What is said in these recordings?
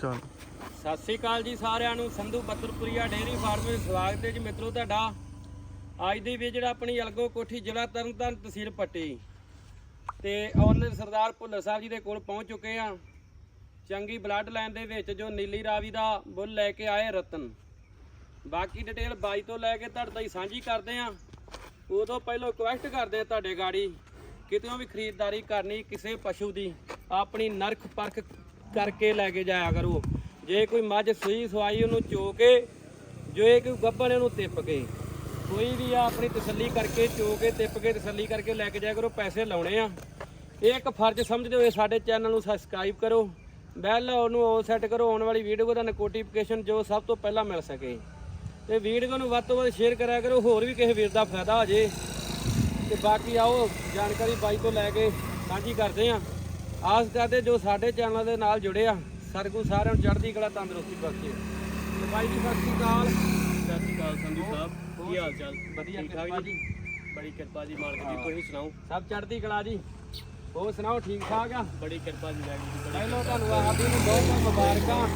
ਚਲ ਸਤਿ ਸ੍ਰੀ ਅਕਾਲ ਜੀ ਸਾਰਿਆਂ ਨੂੰ, ਸੰਧੂ ਬੱਤਰਪੁਰੀਆ ਡੇਅਰੀ ਫਾਰਮ ਵਿੱਚ ਸਵਾਗਤ ਹੈ ਜੀ ਮਿੱਤਰੋ ਤੁਹਾਡਾ। ਅੱਜ ਦੀ ਵੀ ਜਿਹੜਾ ਆਪਣੀ ਅਲਗੋ ਕੋਠੀ ਜ਼ਿਲ੍ਹਾ ਤਰਨਤਾਰਨ ਤਹਿਸੀਲ ਪੱਟੀ। ਤੇ ਓਨਰ ਸਰਦਾਰ ਭੁੱਲਰ ਸਾਹਿਬ ਜੀ ਦੇ ਕੋਲ ਪਹੁੰਚ ਚੁੱਕੇ ਆ ਚੰਗੀ ਬਲੱਡ ਲਾਈਨ ਦੇ ਵਿੱਚ ਜੋ ਨੀਲੀ ਰਾਵੀ ਦਾ ਬੁੱਲ ਲੈ ਕੇ ਆਏ ਰਤਨ। ਬਾਕੀ ਡਿਟੇਲ ਬਾਈ ਤੋਂ ਲੈ ਕੇ ਤੁਹਾਡੇ ਤਾਈ ਸਾਂਝੀ ਕਰਦੇ ਆ ਉਦੋਂ ਪਹਿਲਾਂ ਰਿਕੁਐਸਟ ਕਰਦੇ ਆ ਤੁਹਾਡੇ ਗਾੜੀ, ਕਿਤੋਂ ਵੀ ਖਰੀਦਦਾਰੀ ਕਰਨੀ ਕਿਸੇ ਪਸ਼ੂ ਦੀ, ਆਪਣੀ ਨਰਖ ਪਰਖ ਕਰਕੇ ਲੈ ਕੇ ਜਾਇਆ ਕਰੋ। ਜੇ ਕੋਈ ਮੱਝ ਸੂਈ ਸਵਾਈ ਉਹਨੂੰ ਚੋ ਕੇ ਜੋ ਇਹ ਕੋਈ ਗੱਭਣ ਉਹਨੂੰ ਤਿੱਪ ਕੇ। ਕੋਈ ਵੀ ਆ ਆਪਣੀ ਤਸੱਲੀ ਕਰਕੇ ਚੋ ਕੇ ਤਿੱਪ ਕੇ, ਤਸੱਲੀ ਕਰਕੇ ਲੈ ਕੇ ਜਾਇਆ ਕਰੋ, ਪੈਸੇ ਲਾਉਣੇ ਆ। ਇਹ ਇੱਕ ਫਰਜ਼ ਸਮਝਦੇ ਹੋਏ ਸਾਡੇ ਚੈਨਲ ਨੂੰ ਸਬਸਕ੍ਰਾਈਬ ਕਰੋ। ਬੈਲ ਉਹਨੂੰ ਉਹ ਸੈੱਟ ਕਰੋ, ਆਉਣ ਵਾਲੀ ਵੀਡੀਓ ਦਾ ਨੋਟੀਫਿਕੇਸ਼ਨ ਜੋ ਸਭ ਤੋਂ ਪਹਿਲਾਂ ਮਿਲ ਸਕੇ। ਤੇ ਵੀਡੀਓ ਨੂੰ ਵੱਧ ਤੋਂ ਵੱਧ ਸ਼ੇਅਰ ਕਰਿਆ ਕਰੋ, ਹੋਰ ਵੀ ਕਿਸੇ ਵੀਰ ਦਾ ਫਾਇਦਾ ਹੋ ਜੇ। ਤੇ ਬਾਕੀ ਆਓ, ਜਾਣਕਾਰੀ ਬਾਈ ਤੋਂ ਲੈ ਕੇ ਸਾਂਝੀ ਕਰਦੇ ਆਂ। ਆਸ ਕਰਦੇ ਜੋ ਸਾਡੇ ਚੈਨਲ ਦੇ ਨਾਲ ਜੁੜੇ ਆ ਸਰਗੂ ਸਾਰਿਆਂ ਨੂੰ ਚੜ੍ਹਦੀ ਕਲਾ ਤੰਦਰੁਸਤੀ ਬਖਸ਼ੇ। ਤੇ ਬਾਈ ਜੀ ਸਤਿ ਸ਼੍ਰੀ ਅਕਾਲ। ਸਤਿ ਸ਼੍ਰੀ ਅਕਾਲ ਸੰਧੂ ਸਾਹਿਬ? ਕੀ ਹਾਲ ਚਾਲ? ਵਧੀਆ ਠੀਕ ਕਿਰਪਾ ਜੀ। ਜੀ? ਬੜੀ ਕਿਰਪਾ ਜੀ ਮਾਲਕ ਦੀ ਤੁਸੀਂ ਸੁਣਾਓ? ਸਭ ਚੜ੍ਹਦੀ ਕਲਾ ਜੀ। ਹੋਰ ਸੁਣਾਓ ਠੀਕ ਠਾਕ ਆ? ਬੜੀ ਕਿਰਪਾ ਜੀ ਵਾਹਿਗੁਰੂ ਬੜੀ ਪਹਿਲਾਂ ਤੁਹਾਨੂੰ ਆਪ ਜੀ ਨੂੰ ਬਹੁਤ ਬਹੁਤ ਮੁਬਾਰਕਾਂ।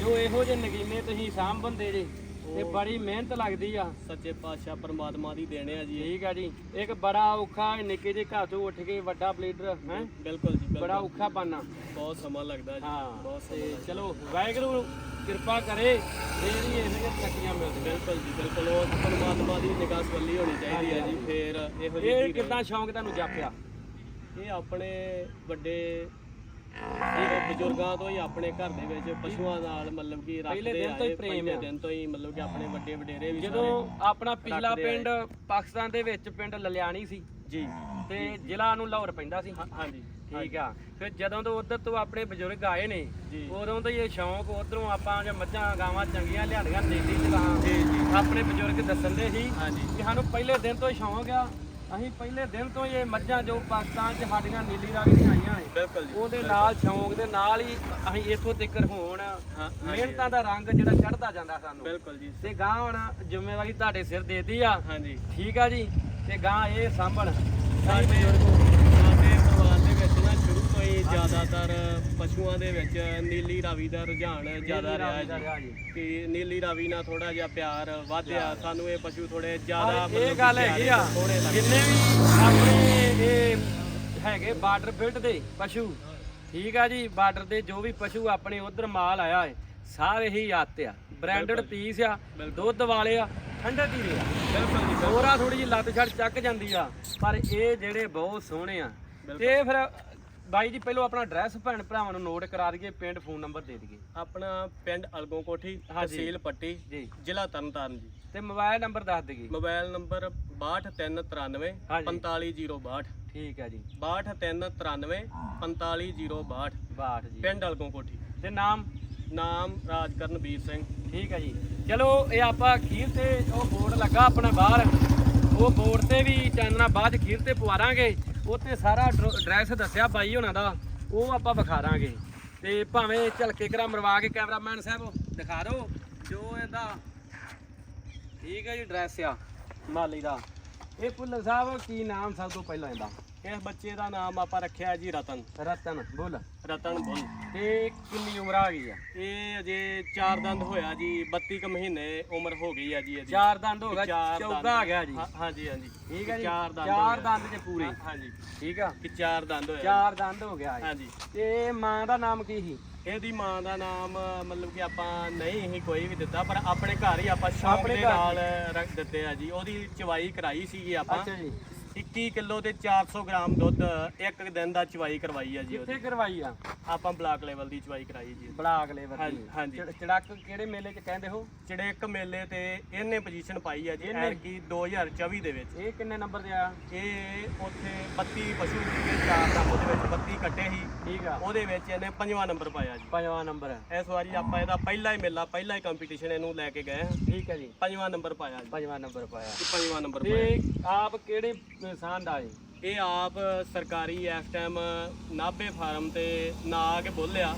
ਜੋ ਇਹੋ ਜਿਹੇ ਨਗੀਨੇ ਤੁਸੀਂ ਸਾਂਭਣਦੇ ਜੇ ਤੇ ਬੜੀ ਮਿਹਨਤ ਲੱਗਦੀ ਆ। ਸੱਚੇ ਪਾਤਸ਼ਾਹ ਪਰਮਾਤਮਾ ਦੀ ਦੇਣ ਆ ਜੀ। ਠੀਕ ਆ ਜੀ। ਇੱਕ ਬੜਾ ਔਖਾ ਨਿੱਕੇ ਜਿਹੇ ਘਰ ਤੋਂ ਉੱਠ ਕੇ ਵੱਡਾ ਬਲੀਡਰ ਹੈ? ਬਿਲਕੁਲ ਜੀ ਬੜਾ ਔਖਾ ਬਾਨਾ ਬਹੁਤ ਸਮਾਂ ਲੱਗਦਾ ਜੀ। ਹਾਂ। ਬਹੁਤ ਤੇ ਚਲੋ ਵਾਹਿਗੁਰੂ ਕਿਰਪਾ ਕਰੇ ਫੇਰ ਹੀ ਇਹੋ ਜਿਹੇ ਤਰੱਕੀਆਂ ਮਿਲਦੀਆਂ। ਬਿਲਕੁਲ ਜੀ ਬਿਲਕੁਲ। ਉਹ ਪਰਮਾਤਮਾ ਦੀ ਨਿਗਾਹ ਸਵੱਲੀ ਹੋਣੀ ਚਾਹੀਦੀ ਹੈ ਜੀ ਫੇਰ ਇਹੋ ਜਿਹੀ ਇਹ ਕਿੱਦਾਂ ਸ਼ੌਂਕ ਤੁਹਾਨੂੰ ਜਾਪਿਆ? ਇਹ ਆਪਣੇ ਵੱਡੇ ਇਹ ਬਜ਼ੁਰਗਾਂ ਤੋਂ ਹੀ ਆਪਣੇ ਘਰ ਦੇ ਵਿੱਚ ਪਸ਼ੂਆਂ ਨਾਲ ਮਤਲਬ ਕਿ ਪਹਿਲੇ ਰੱਖਦੇ ਦਿਨ ਤੋਂ ਹੀ ਪ੍ਰੇਮ ਪਹਿਲੇ। ਦਿਨ ਤੋਂ ਹੀ ਮਤਲਬ ਕਿ ਆਪਣੇ ਵੱਡੇ ਵਡੇਰੇ ਵੀ ਜਦੋਂ ਆਪਣਾ ਪਿਛਲਾ। ਪਿੰਡ ਪਾਕਿਸਤਾਨ ਦੇ ਵਿੱਚ ਪਿੰਡ ਲਲਿਆਣੀ ਸੀ ਜੀ। ਤੇ ਜ਼ਿਲ੍ਹਾ ਨੂੰ ਲਾਹੌਰ ਪੈਂਦਾ ਸੀ। ਹਾਂਜੀ। ਠੀਕ ਆ। ਫਿਰ ਜਦੋਂ ਤੋਂ ਉਧਰ ਤੋਂ ਆਪਣੇ ਬਜ਼ੁਰਗ ਆਏ ਨੇ। ਉਦੋਂ ਤੋਂ ਹੀ ਇਹ ਸ਼ੌਂਕ ਉਧਰੋਂ ਆਪਾਂ ਜੇ ਮੱਝਾਂ ਗਾਵਾਂ ਚੰਗੀਆਂ ਲਿਆਂਦੀਆਂ ਦਿੱਲੀ ਚ ਗਾਂ ਜੀ ਜੀ। ਆਪਣੇ ਬਜ਼ੁਰਗ ਦੱਸਣ ਦੇ ਸੀ ਹਾਂਜੀ। ਕਿ ਸਾਨੂੰ ਪਹਿਲੇ ਦਿਨ ਤੋਂ ਹੀ ਸ਼ੌਂਕ ਆ ਅਸੀਂ ਪਹਿਲੇ ਦਿਨ ਤੋਂ ਹੀ ਇਹ ਮੱਝਾਂ ਜੋ ਪਾਕਿਸਤਾਨ 'ਚ ਸਾਡੀਆਂ ਨੀਲੀ ਰਾਵੀ ਦੀਆਂ ਆਈਆਂ ਨੇ ਬਿਲਕੁਲ ਜੀ ਉਹਦੇ ਨਾਲ ਸ਼ੌਂਕ ਦੇ ਨਾਲ ਹੀ ਅਸੀਂ ਇੱਥੋਂ ਤੱਕ ਹੋਣ ਮਿਹਨਤਾਂ ਦਾ ਰੰਗ ਜਿਹੜਾ ਚੜਦਾ ਜਾਂਦਾ ਸਾਨੂੰ। ਬਿਲਕੁਲ ਜੀ। ਤੇ ਗਾਂ ਹੁਣ ਜ਼ਿੰਮੇਵਾਰੀ ਤੁਹਾਡੇ ਸਿਰ ਦੇਤੀ ਆ। ਹਾਂਜੀ ਠੀਕ ਆ ਜੀ ਤੇ ਗਾਂ ਇਹ ਸਾਂਭਣ। ਸਾਡੇ ਨਾ ਸ਼ੁਰੂ ਤੋਂ ਹੀ ਜ਼ਿਆਦਾਤਰ ਪਸ਼ੂਆਂ ਦੇ ਵਿੱਚ ਨੀਲੀ ਰਾਵੀ ਦਾ ਰੁਝਾਨ ਜ਼ਿਆਦਾ ਰਿਹਾ ਜੀ। ਕਿ ਨੀਲੀ ਰਾਵੀ ਨਾਲ ਥੋੜਾ ਜਿਹਾ ਪਿਆਰ ਵਧਿਆ। ਸਾਨੂੰ ਇਹ ਪਸ਼ੂ ਥੋੜੇ ਜ਼ਿਆਦਾ ਪਰ ਇਹ ਗੱਲ ਹੈਗੀ ਆ। ਜਿੰਨੇ ਵੀ ਆਪਣੇ ਇਹ ਹੈਗੇ ਬਾਰਡਰ ਬਿਲਟ ਦੇ ਪਸ਼ੂ ਠੀਕ ਆ ਜੀ ਬਾਰਡਰ ਦੇ ਜੋ ਵੀ ਪਸ਼ੂ ਆਪਣੇ ਉਧਰ ਮਾਲ ਆਇਆ ਹੈ ਸਾਰੇ ਹੀ ਆਤ ਆ। ਬ੍ਰਾਂਡਡ ਪੀਸ ਆ ਦੁੱਧ ਵਾਲੇ ਆ ਠੰਡੇ ਧੀਰੇ ਆ। ਬਿਲਕੁਲ ਜੀ ਹੋਰਾ ਥੋੜੀ ਜਿਹੀ ਲੱਤ ਛੜ ਚੱਕ ਜਾਂਦੀ ਆ ਪਰ ਇਹ ਜਿਹੜੇ ਬਹੁਤ ਸੋਹਣੇ ਆ ਤੇ ਫਿਰ ਬਾਈ ਜੀ ਪਹਿਲਾਂ ਆਪਣਾ ਐਡਰੈਸ ਭੈਣ ਭਰਾਵਾਂ ਨੂੰ ਨੋਟ ਕਰਾ ਦਈਏ ਪਿੰਡ ਫੋਨ ਨੰਬਰ ਦੇ ਦਈਏ। ਆਪਣਾ ਪਿੰਡ ਅਲਗੋਂ ਕੋਠੀ ਤਹਿਸੀਲ ਪੱਟੀ ਜੀ। ਜ਼ਿਲ੍ਹਾ ਤਰਨਤਾਰਨ ਜੀ। ਤੇ ਮੋਬਾਈਲ ਨੰਬਰ ਦੱਸ ਦਈਏ। ਮੋਬਾਈਲ ਨੰਬਰ 62393 ਹਾਂਜੀ। 45062 ਠੀਕ ਆ ਜੀ। 62393 45062 ਬਾਠ ਜੀ। ਪਿੰਡ ਅਲਗੋਂ ਕੋਠੀ ਤੇ ਨਾਮ? ਨਾਮ ਰਾਜਕਰਨਵੀਰ ਸਿੰਘ। ਠੀਕ ਹੈ ਜੀ। ਚਲੋ ਇਹ ਆਪਾਂ ਖੀਰ ਤੇ ਉਹ ਬੋਰਡ ਲੱਗਾ ਆਪਣਾ ਬਾਹਰ। ਉਹ ਬੋਰਡ ਤੇ ਵੀ ਚਾਨਣਾ ਬਾਅਦ 'ਚ ਤੇ ਪਵਾਰਾਂਗੇ ਉੱਤੇ ਸਾਰਾ ਐਡਰੈਸ ਦੱਸਿਆ ਬਾਈ ਹੋਣਾ ਦਾ, ਉਹ ਆਪਾਂ ਵਿਖਾ ਦਾਂਗੇ। ਤੇ ਭਾਵੇਂ ਝਲਕੇ ਕਰਾ ਮਰਵਾ ਕੇ ਕੈਮਰਾਮੈਨ ਸਾਹਿਬ ਦਿਖਾ ਦਿਓ, ਜੋ ਇਹਦਾ ਠੀਕ ਹੈ ਜੀ ਐਡਰੈਸ ਆ, ਮਾਲੀ ਦਾ। ਇਹ ਭੁੱਲਰ ਸਾਹਿਬ, ਕੀ ਨਾਮ ਸਭ ਤੋਂ ਪਹਿਲਾਂ ਇਹਦਾ? ਇਸ ਬੱਚੇ ਦਾ ਨਾਮ ਆਪਾਂ ਰੱਖਿਆ ਜੀ ਰਤਨ? ਰਤਨ, ਬੁੱਲ। ਰਤਨ ਬੁੱਲ। ਤੇ ਕਿੰਨੀ ਉਮਰ ਆ ਗਈ ਆ? ਇਹ ਅਜੇ 4 ਦੰਦ ਹੋਇਆ ਜੀ 32 ਕੁ ਮਹੀਨੇ ਉਮਰ ਹੋ ਗਈ ਆ ਜੀ ਇਹਦੀ। ਚਾਰ ਦੰਦ ਹੋ ਗਿਆ ਚਾਰ ਦੰਦ। ਚੌਗਾ ਆ ਗਿਆ ਜੀ। ਹਾਂ- ਹਾਂਜੀ ਹਾਂਜੀ। ਠੀਕ ਹੈ ਜੀ। ਚਾਰ ਦੰਦ ਚਾਰ ਦੰਦ ਚ ਪੂਰੇ। ਹਾਂਜੀ। ਠੀਕ ਆ। ਕਿ ਚਾਰ ਦੰਦ ਹੋਇਆ। ਚਾਰ ਦੰਦ ਹੋ ਗਿਆ ਜੀ। ਹਾਂਜੀ। ਤੇ ਮਾਂ ਦਾ ਨਾਮ ਕੀ ਸੀ? ਇਹਦੀ ਮਾਂ ਦਾ ਨਾਮ ਮਤਲਬ ਕਿ ਆਪਾਂ ਨਹੀਂ ਹੀ ਕੋਈ ਵੀ ਦਿੱਤਾ ਪਰ ਆਪਣੇ ਘਰ ਹੀ ਆਪਾਂ ਸ਼ੌਂਕ ਆਪਣੇ ਦੇ ਘਰ। ਨਾਲ ਰੱਖ ਦਿੱਤੇ ਆ ਜੀ। ਉਹਦੀ ਚਵਾਈ ਕਰਾਈ ਸੀਗੀ ਆਪਾਂ। ਅੱਛਾ ਜੀ। 21 ਕਿਲੋ ਤੇ 400 ਗ੍ਰਾਮ ਦੁੱਧ ਇੱਕ ਦਿਨ ਦਾ ਚਵਾਈ ਕਰਵਾਈ ਆ ਜੀ ਉਹਦੀ। ਕਿੱਥੇ ਕਰਵਾਈ ਆ? ਆਪਾਂ ਬਲਾਕ ਲੈਵਲ ਦੀ ਚਵਾਈ ਕਰਾਈ ਜੀ ਬਲਾਕ ਲੈਵਲ ਹਾਂਜੀ, ਦੀ। ਹਾਂਜੀ। ਚੜ- ਚੜਕ ਕਿਹੜੇ ਮੇਲੇ ਚ ਕਹਿੰਦੇ ਹੋ? ਚੜੇਕ ਮੇਲੇ ਤੇ ਇਹਨੇ ਪੋਜੀਸ਼ਨ ਪਾਈ ਆ ਜੀ ਇਹਨੇ? ਐਰਕੀ 2024 ਦੇ ਵਿੱਚ। ਇਹ ਕਿੰਨੇ ਨੰਬਰ ਤੇ ਆ? ਇਹ ਉੱਥੇ 32 ਪਸ਼ੂ ਸੀਗੇ ਚਾਰ ਦਾ ਉਹਦੇ ਵਿੱਚ 32 ਕੱਟੇ ਸੀ। ਠੀਕ ਆ। ਉਹਦੇ ਵਿੱਚ ਇਹਨੇ ਪੰਜਵਾਂ ਨੰਬਰ ਪਾਇਆ ਜੀ। ਪੰਜਵਾਂ ਨੰਬਰ। ਇਸ ਵਾਰੀ ਆਪਾਂ ਇਹਦਾ ਪਹਿਲਾ ਹੀ ਮੇਲਾ ਪਹਿਲਾ ਹੀ ਕੰਪੀਟੀਸ਼ਨ ਇਹਨੂੰ ਲੈ ਕੇ ਗਏ ਹਾਂ ਠੀਕ ਹੈ ਜੀ। ਪੰਜਵਾਂ ਨੰਬਰ ਪਾਇਆ ਜੀ। ਪੰਜਵਾਂ ਨੰਬਰ ਪਾਇਆ। ਪੰਜਵਾਂ ਨੰਬਰ ਪਾਇਆ। ਤੇ ਆਪ ਕਿਹੜੇ ਦਾ ਹੈ ਇਹ ਆਪ ਸਰਕਾਰੀ ਇਸ ਟਾਈਮ ਨਾਭੇ ਫਾਰਮ ਤੇ ਨਾਗ ਬੋਲਿਆ।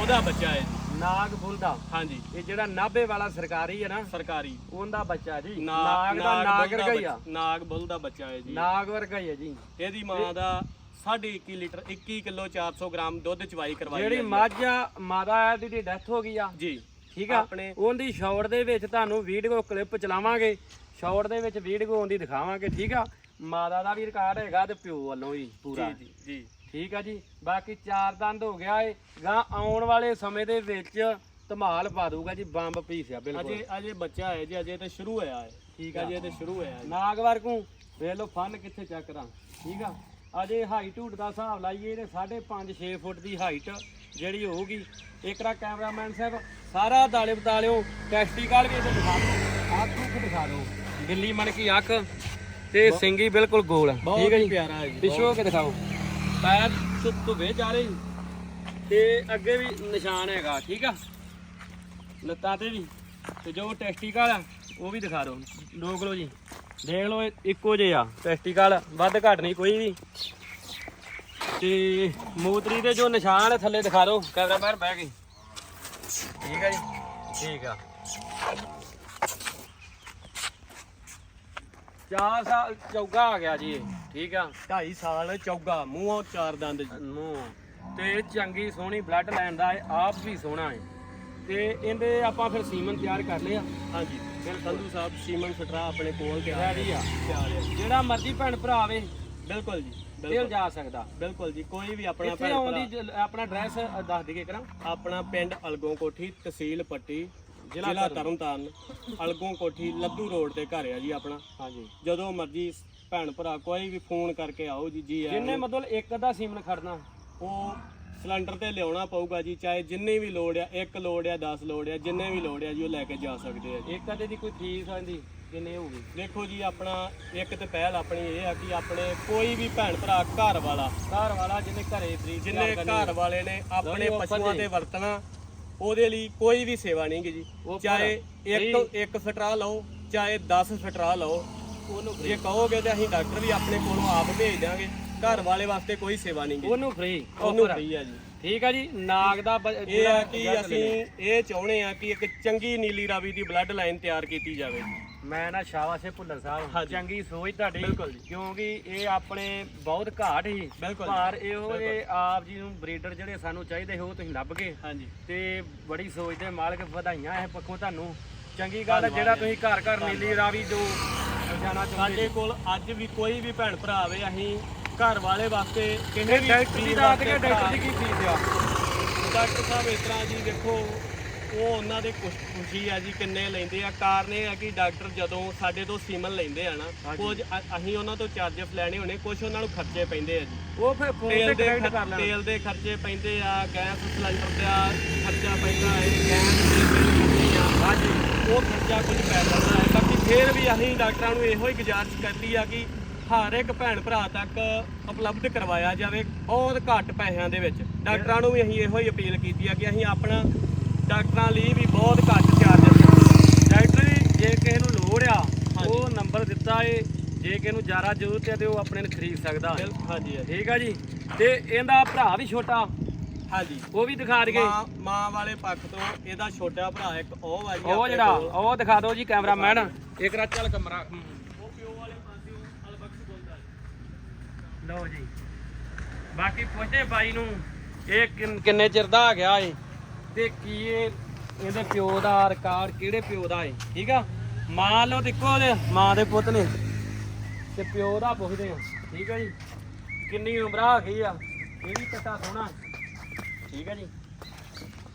ਉਹਦਾ ਬੱਚਾ ਹੈ ਨਾਗ ਬੁੱਲ ਦਾ ਹਾਂਜੀ। ਇਹ ਜਿਹੜਾ ਨਾਭੇ ਵਾਲਾ ਸਰਕਾਰੀ ਹੈ ਨਾ ਸਰਕਾਰੀ। ਉਹਦਾ ਬੱਚਾ ਜੀ। ਨਾਗ ਦਾ ਨਾਗ ਵਰਗਾ ਹੀ ਆ। ਨਾਗ ਬੁੱਲ ਦਾ ਬੱਚਾ ਹੈ ਜੀ। ਨਾਗ ਵਰਗਾ ਹੀ ਹੈ ਜੀ। ਇਹਦੀ ਮਾਂ ਦਾ 21 ਲੀਟਰ 21 ਕਿਲੋ 400 ਗ੍ਰਾਮ ਦੁੱਧ ਚਵਾਈ ਕਰਵਾਈ ਜਿਹੜੀ। ਮੱਝ ਮਾਦਾ ਆ ਦੀ ਡੈਥ ਹੋ ਗਈ ਆ। ਜੀ। ਠੀਕ ਆ? ਆਪਣੇ- ਉਹਦੀ ਸ਼ਾਰਟ ਦੇ ਵਿੱਚ ਤੁਹਾਨੂੰ ਵੀਡੀਓ ਕਲਿੱਪ ਚਲਾਵਾਂਗੇ। ਸ਼ਾਰਟ ਦੇ ਵਿੱਚ ਵੀਡੀਓ ਆਉਂਦੀ ਦਿਖਾਵਾਂਗੇ ਠੀਕ ਆ? ਮਾਦਾ ਦਾ ਵੀ ਰਿਕਾਰਡ ਹੈਗਾ ਤੇ ਪਿਓ ਵੱਲੋਂ ਵੀ ਪੂਰਾ। ਜੀ ਜੀ ਜੀ। ਠੀਕ ਆ ਜੀ। ਬਾਕੀ ਚਾਰ ਦੰਦ ਹੋ ਗਿਆ ਏ। ਗਾਂ ਆਉਣ ਵਾਲੇ ਸਮੇਂ ਦੇ ਵਿੱਚ ਧਮਾਲ ਪਾ ਦੂਗਾ ਜੀ ਬੰਬ ਪੀਸ ਆ ਬਿਲਕੁਲ। ਅਜੇ ਅਜੇ ਬੱਚਾ ਹੈ ਜੀ ਅਜੇ ਤੇ ਸ਼ੁਰੂ ਹੋਇਆ ਹੈ ਠੀਕ ਆ। ਅਜੇ ਤੇ ਸ਼ੁਰੂ ਹੋਇਆ ਹੈ ਨਾਗ ਵਰਗੂ ਵੇਖ ਲਓ ਫਨ ਕਿੱਥੇ ਚੈੱਕ ਕਰਾਂ ਠੀਕ ਆ। ਅਜੇ ਹਾਈਟ ਹੂਟ ਦਾ ਹਿਸਾਬ ਲਾਈਏ ਤੇ 5.5 6 ਫੁੱਟ ਦੀ ਹਾਈਟ ਜਿਹੜੀ ਹੋਊਗੀ। ਇਕਰਾ ਕੈਮਰਾਮੈਨ ਸਾਹਿਬ ਸਾਰਾ ਦਾਲੇ ਬਤਾਲਿਓ ਟੈਸਟੀਕਲ ਵੀ ਇਹਦੇ ਦਿਖਾ ਦਿਓ। ਅੱਖ ਉੱਖ ਦਿਖਾ ਦਿਓ। ਗਿੱਲੀ ਮਣ ਕੀ ਅੱਖ। ਤੇ ਸਿੰਗੀ ਬਿਲਕੁਲ ਗੋਲ ਠੀਕ ਬਹੁਤ ਹੈ ਹੀ ਜੀ ਪਿਆਰਾ ਹੈ ਜੀ ਪਿੱਛੋਂ ਹੋ ਕੇ ਦਿਖਾਓ। ਪੈਰ ਧੁੱਪੇ ਜਾ ਰਹੇ ਤੇ ਅੱਗੇ ਵੀ ਨਿਸ਼ਾਨ ਹੈਗਾ ਠੀਕ ਆ? ਲੱਤਾਂ ਤੇ ਵੀ। ਤੇ ਜੋ ਟੈਸਟੀਕਲ ਆ ਉਹ ਵੀ ਦਿਖਾ ਦਿਓ। ਲੋਕ ਲਓ ਜੀ। ਦੇਖ ਲਓ ਇਹ ਇੱਕੋ ਜਿਹੇ ਆ। ਟੈਸਟੀਕਲ ਵੱਧ ਘੱਟ ਨਹੀਂ ਕੋਈ ਵੀ। ਤੇ ਮੂਤਰੀ ਦੇ ਜੋ ਨਿਸ਼ਾਨ ਆ ਥੱਲੇ ਦਿਖਾ ਦਿਓ। ਕੈਮਰਾਮੈਨ ਬਹਿ ਗਈ ਠੀਕ ਆ ਜੀ। ਠੀਕ ਆ। ਚਾਰ ਸਾਲ ਚੌਗਾ ਆ ਗਿਆ ਜੀ ਇਹ ਠੀਕ ਆ। 2.5 ਸਾਲ ਚੌਗਾ ਮੂੰਹੋਂ ਚਾਰ ਦੰਦ ਜੀ। ਨੂੰ ਤੇ ਚੰਗੀ ਸੋਹਣੀ ਬਲੱਡ ਲਾਈਨ ਦਾ ਇਹ ਆਪ ਵੀ ਸੋਹਣਾ ਹੈ। ਤੇ ਇਹਦੇ ਆਪਾਂ ਫਿਰ ਸੀਮਨ ਤਿਆਰ ਕਰ ਲਿਆ। ਹਾਂਜੀ ਫਿਰ ਸੰਧੂ ਸਾਹਿਬ ਸੀਮਨ ਫਟਰਾ ਆਪਣੇ ਕੋਲ ਤਿਆਰ ਰੈਡੀ ਆ। ਤਿਆਰ ਹੈ ਜਿਹੜਾ ਮਰਜ਼ੀ ਭੈਣ ਭਰਾ ਆਵੇ ਬਿਲਕੁਲ ਜੀ ਤੇਲ ਬਿਲਕੁਲ। ਜਾ ਸਕਦਾ। ਬਿਲਕੁਲ ਜੀ ਕੋਈ ਵੀ ਆਪਣਾ ਇੱਥੇ ਭੈਣ ਆਉਣ ਭਰਾ। ਦੀ ਜ- ਆਪਣਾ ਐਡਰੈਸ ਦੱਸ ਦਈਏ ਕਰਾਂ ਆਪਣਾ ਪਿੰਡ ਅਲਗੋਂ ਕੋਠੀ ਤਹਿਸੀਲ ਪੱਟੀ ਜ਼ਿਲ੍ਹਾ ਤਰਨਤਾਰਨ ਅਲਗੋਂ ਕੋਠੀ ਲੱਦੂ ਰੋਡ ਤੇ ਘਰ ਆ ਜੀ ਆਪਣਾ। ਹਾਂਜੀ। ਜਦੋਂ ਮਰਜ਼ੀ ਭੈਣ ਭਰਾ ਕੋਈ ਵੀ ਫੋਨ ਕਰਕੇ ਆਓ ਜੀ ਜੀ ਆਇਆਂ ਜਿੰਨੇ ਨੂੰ। ਮਤਲਬ ਇੱਕ ਅੱਧਾ ਸੀਮਨ ਖੜਨਾ। ਉਹ ਸਿਲੰਡਰ ਤੇ ਲਿਆਉਣਾ ਪਊਗਾ ਜੀ ਚਾਹੇ ਜਿੰਨੇ ਵੀ ਲੋੜ ਆ ਇੱਕ ਲੋੜ ਆ 10 ਲੋੜ ਆ ਜਿੰਨੇ ਵੀ ਲੋੜ ਆ ਜੀ ਉਹ ਲੈ ਕੇ ਜਾ ਸਕਦੇ ਆ ਜੀ। ਇੱਕ ਅੱਧੇ ਦੀ ਕੋਈ ਫੀਸ ਆਂਦੀ ਕਿੰਨੇ ਹੋਊਗੀ? ਦੇਖੋ ਜੀ ਆਪਣਾ ਇੱਕ ਤੇ ਪਹਿਲ ਆਪਣੀ ਇਹ ਆ ਕਿ ਆਪਣੇ ਕੋਈ ਵੀ ਭੈਣ ਭਰਾ ਘਰ ਵਾਲਾ ਘਰ ਵਾਲਾ ਜਿਹਨੇ ਘਰੇ ਫ੍ਰੀ ਜਿੰਨੇ ਘਰ ਵਾਲੇ ਨੇ ਆਪਣੇ ਪਸ਼ੂਆਂ ਜੀ। ਤੇ ਵਰਤਣਾ ਉਹਦੇ ਲਈ ਕੋਈ ਵੀ ਸੇਵਾ ਨਹੀਂ ਗੀ ਜੀ। ਉਹ ਚਾਹੇ ਇੱਕ ਇੱਕ ਫਟਰਾ ਲਓ ਚਾਹੇ 10 ਫਟਰਾ ਲਓ ਉਹਨੂੰ ਜੇ ਕਹੋਗੇ ਤੇ ਅਸੀਂ ਡਾਕਟਰ ਵੀ ਆਪਣੇ ਕੋਲੋਂ ਆਪ ਭੇਜ ਦਾਂਗੇ ਘਰ ਵਾਲੇ ਵਾਸਤੇ ਕੋਈ ਸੇਵਾ ਨਹੀਂ ਗੀ। ਉਹਨੂੰ ਫ੍ਰੀ ਉਹਨੂੰ ਫ੍ਰੀ ਆ ਜੀ। ਠੀਕ ਆ ਜੀ ਨਾਗ ਦਾ ਇਹ ਆ ਕਿ ਅਸੀਂ ਇਹ ਚਾਹੁੰਦੇ ਆ ਕਿ ਇੱਕ ਚੰਗੀ ਨੀਲੀ ਰਾਵੀ ਦੀ ਬਲੱਡ ਲਾਈਨ ਤਿਆਰ ਕੀਤੀ ਜਾਵੇ। ਮੈਂ ਨਾ ਸ਼ਾਬਾਸ਼ੇ ਭੁੱਲਰ ਸਾਹਿਬ ਹਾਂਜੀ। ਚੰਗੀ ਸੋਚ ਤੁਹਾਡੀ ਬਿਲਕੁਲ ਜੀ। ਕਿਉਂਕਿ ਇਹ ਆਪਣੇ ਬਹੁਤ ਘਾਟ ਸੀ। ਬਿਲਕੁਲ ਪਰ ਇਹੋ ਜਿਹੇ ਆਪ ਜੀ ਨੂੰ ਬਰੀਡਰ ਜਿਹੜੇ ਸਾਨੂੰ ਚਾਹੀਦੇ ਹੋ ਤੁਸੀਂ ਲੱਭ ਗਏ। ਹਾਂਜੀ। ਤੇ ਬੜੀ ਸੋਚ ਦੇ ਮਾਲਕ ਵਧਾਈਆਂ ਇਹ ਪੱਖੋਂ ਤੁਹਾਨੂੰ। ਚੰਗੀ ਗੱਲ ਹੈ ਜਿਹੜਾ ਜੀ। ਤੁਸੀਂ ਘਰ ਘਰ ਨੀਲੀ ਰਾਵੀ ਜੋ ਜਾਣਾ ਚਾਹੁੰਦੇ ਸਾਡੇ ਕੋਲ ਅੱਜ ਵੀ ਕੋਈ ਵੀ ਭੈਣ ਭਰਾ ਆਵੇ ਅਸੀਂ ਘਰ ਵਾਲੇ ਵਾਸਤੇ ਇਹ ਵੀ ਡਾਕਟਰ ਦੀ ਵੀਰ ਦੱਸ ਕੇ ਵਾਸਤੇ ਡਾਕਟਰ ਦੀ ਕੀ ਫੀਸ ਆ? ਡਾਕਟਰ ਸਾਹਿਬ ਇਸ ਤਰ੍ਹਾਂ ਜੀ ਦੇਖੋ ਉਹ ਉਹਨਾਂ ਦੇ ਕੁਛ ਖੁਸ਼ੀ ਆ ਜੀ ਕਿੰਨੇ ਲੈਂਦੇ ਆ। ਕਾਰਨ ਇਹ ਆ ਕਿ ਡਾਕਟਰ ਜਦੋਂ ਸਾਡੇ ਤੋਂ ਸੀਮਨ ਲੈਂਦੇ ਆ ਨਾ। ਕੁਝ ਅ- ਅਸੀਂ ਉਹਨਾਂ ਤੋਂ ਚਾਰਜਸ ਲੈਣੇ ਹੋਣੇ ਕੁਝ ਉਹਨਾਂ ਨੂੰ ਖਰਚੇ ਪੈਂਦੇ ਆ ਜੀ। ਉਹ ਫਿਰ ਫੋਨ ਤੇਲ ਤੇ ਦੇ ਕਨੈਕਟ ਕਰ ਖਰ- ਲੈਣਾ। ਤੇਲ ਦੇ ਖਰਚੇ ਪੈਂਦੇ ਆ ਗੈਸ ਸਿਲੰਡਰ ਦਾ ਖਰਚਾ ਪੈਂਦਾ ਹੈ ਗੈਸ ਦੇ ਬਿੱਲ ਖਰਚੇ ਆ। ਹਾਂਜੀ। ਉਹ ਖਰਚਾ ਕੁਝ ਪੈ ਜਾਂਦਾ ਹੈ। ਬਾਕੀ ਫਿਰ ਵੀ ਅਸੀਂ ਡਾਕਟਰਾਂ ਨੂੰ ਇਹੋ ਹੀ ਗੁਜ਼ਾਰਿਸ਼ ਕਰਦੀ ਆ ਕਿ ਹਰ ਇੱਕ ਭੈਣ ਭਰਾ ਤੱਕ ਉਪਲਬਧ ਕਰਵਾਇਆ ਜਾਵੇ ਬਹੁਤ ਘੱਟ ਪੈਸਿਆਂ ਦੇ ਵਿੱਚ। ਡਾਕਟਰਾਂ ਨੂੰ ਵੀ ਅਸੀਂ ਇਹੋ ਹੀ ਅਪੀਲ ਕੀਤੀ ਆ ਕਿ ਅਸੀਂ ਆਪਣਾ ਡਾਕਟਰਾਂ ਲਈ ਵੀ ਬਹੁਤ ਘੱਟ ਚਾਰਜਸ ਡਾਕਟਰ ਜੀ ਜੇ ਕਿਸੇ ਨੂੰ ਲੋੜ ਆ। ਉਹ ਨੰਬਰ ਦਿੱਤਾ ਏ। ਜੇ ਕਿਸੇ ਨੂੰ ਜ਼ਿਆਦਾ ਜ਼ਰੂਰਤ ਹੈ ਤੇ ਉਹ ਆਪਣੇ ਨੂੰ ਖਰੀਦ ਸਕਦਾ। ਹਾਂਜੀ। ਠੀਕ ਆ ਜੀ? ਤੇ ਇਹਦਾ ਭਰਾ ਵੀ ਛੋਟਾ। ਹਾਂਜੀ। ਉਹ ਵੀ ਦਿਖਾ ਦਈਏ। ਮਾਂ ਵਾਲੇ ਪੱਖ ਤੋਂ ਇਹਦਾ ਛੋਟਾ ਭਰਾ ਇੱਕ ਉਹ ਆ ਜੀ ਉਹ ਜਿਹੜਾ। ਉਹ ਦਿਖਾ ਦਿਓ ਜੀ ਕੈਮਰਾਮੈਨ। ਇੱਕ ਰਾ ਚੱਲ ਕਮਰਾ। ਉਹ ਪਿਓ ਵਾਲੇ ਪਾਸਿਓਂ ਅਲਬਖਸ਼ ਬੋਲਦਾ। ਲਓ ਜੀ। ਬਾਕੀ ਪੁੱਛਦੇ ਬਾਈ ਨੂੰ ਇਹ ਕਿੰਨੇ ਚਿਰ ਦਾ ਆ ਗਿਆ ਏ? ਤੇ ਕੀ ਇਹ ਇਹਦੇ ਪਿਓ ਦਾ ਰਿਕਾਰਡ ਕਿਹੜੇ ਪਿਓ ਦਾ ਏ ਠੀਕ ਆ? ਮਾਂ ਲੋ ਦੇਖੋ ਉਹਦੇ ਮਾਂ ਦੇ ਪੁੱਤ ਨੇ। ਤੇ ਪਿਓ ਦਾ ਪੁੱਛਦੇ ਆ ਠੀਕ ਆ ਜੀ? ਕਿੰਨੀ ਉਮਰ ਆ ਗਈ ਆ? ਇਹ ਵੀ ਕੱਟਾ ਸੋਹਣਾ ਠੀਕ ਆ ਜੀ?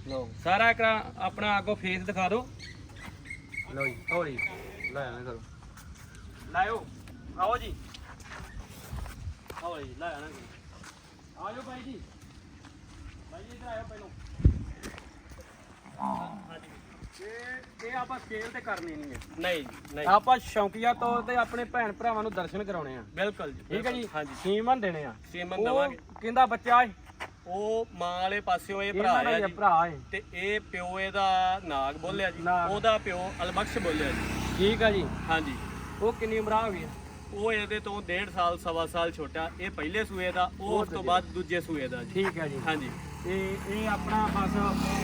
ਲਓ ਸਾਰਾ ਇੱਕ ਆਪਣਾ ਅੱਗੋਂ ਫੇਸ ਦਿਖਾ ਦਿਓ। ਲਓ ਜੀ ਹੌਲੀ ਲੈ ਆਣਾ ਕਰੋ। ਲਾਇਓ ਆਓ ਜੀ। ਆਓ ਜੀ ਲੈ ਆਣਾ ਕਰੋ। ਆਜੋ ਭਾਈ ਜੀ। ਭਾਈ ਜੀ ਇੱਧਰ ਆਇਓ ਪਹਿਲੋਂ। ਇਹ ਇਹ ਆਪਾਂ ਸਕੇਲ ਤੇ ਕਰਨੀ ਨਹੀਂ ਹੈ। ਨਹੀਂ ਨਹੀਂ। ਆਪਾਂ ਸ਼ੌਂਕੀਆ ਤੌਰ ਤੇ ਆਪਣੇ ਭੈਣ ਭਰਾਵਾਂ ਨੂੰ ਦਰਸ਼ਨ ਕਰਾਉਣੇ ਆ। ਬਿਲਕੁਲ ਜੀ ਠੀਕ ਹੈ ਜੀ? ਹਾਂਜੀ। ਸੀਮਨ ਦੇਣੇ ਆ। ਸੀਮਨ ਉਹ ਦਵਾਂਗੇ ਕਹਿੰਦਾ ਬੱਚਾ ਏ। ਉਹ ਮਾਂ ਵਾਲੇ ਪਾਸਿਓਂ ਇਹ ਭਰਾ ਇਹਨਾਂ ਦਾ ਆ ਹੀ ਆ ਜੀ। ਭਰਾ ਏ। ਤੇ ਇਹ ਪਿਓ ਇਹਦਾ ਨਾਗ ਬੋਲਿਆ ਜੀ। ਨਾਗ। ਉਹਦਾ ਪਿਓ ਅਲਬਖਸ਼ ਬੋਲਿਆ ਜੀ। ਠੀਕ ਆ ਜੀ। ਹਾਂਜੀ। ਉਹ ਕਿੰਨੀ ਉਮਰ ਆ ਗਈ ਆ? ਉਹ ਇਹਦੇ ਤੋਂ 1.5 ਸਾਲ ਸਵਾ ਸਾਲ ਛੋਟਾ। ਇਹ ਪਹਿਲੇ ਸੂਏ ਦਾ ਉਹ ਉਸ ਤੋਂ ਬਾਅਦ ਦੂਜੇ ਸੂਏ ਦਾ ਜੀ। ਠੀਕ ਹੈ ਜੀ। ਹਾਂਜੀ। ਤੇ ਇਹ ਆਪਣਾ ਬਸ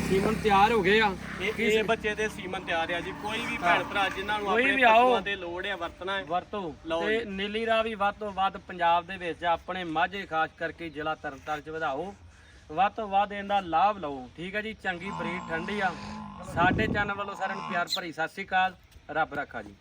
ਸੀਮਨ ਤਿਆਰ ਹੋ ਗਏ ਆ। ਇਹ ਇਹ ਬੱਚੇ ਦੇ ਸੀਮਨ ਤਿਆਰ ਆ ਜੀ। ਕੋਈ ਵੀ ਭੈਣ ਭਰਾ ਜਿਨ੍ਹਾਂ ਨੂੰ ਕੋਈ ਆਪਣੇ ਵੀ ਆਓ। ਪਸ਼ੂਆਂ ਤੇ ਲੋੜ ਹੈ ਵਰਤਣਾ ਹੈ ਵਰਤੋ। ਲਓ ਤੇ। ਨੀਲੀ ਰਾਵੀ ਵੀ ਵੱਧ ਤੋਂ ਵੱਧ ਪੰਜਾਬ ਦੇ ਵਿੱਚ ਆਪਣੇ ਮਾਝੇ ਖਾਸ ਕਰਕੇ ਜ਼ਿਲ੍ਹਾ ਤਰਨਤਾਰਨ ਚ ਵਧਾਓ। ਵੱਧ ਤੋਂ ਵੱਧ ਇਹਦਾ ਲਾਭ ਲਓ। ਠੀਕ ਹੈ ਜੀ ਚੰਗੀ ਬਰੀਡ ਠੰਡੀ ਆ। ਸਾਡੇ ਚੈਨਲ ਵੱਲੋਂ ਸਾਰਿਆਂ ਨੂੰ ਪਿਆਰ ਭਰੀ ਸਤਿ ਸ਼੍ਰੀ ਅਕਾਲ। ਰੱਬ ਰੱਖਾ ਜੀ।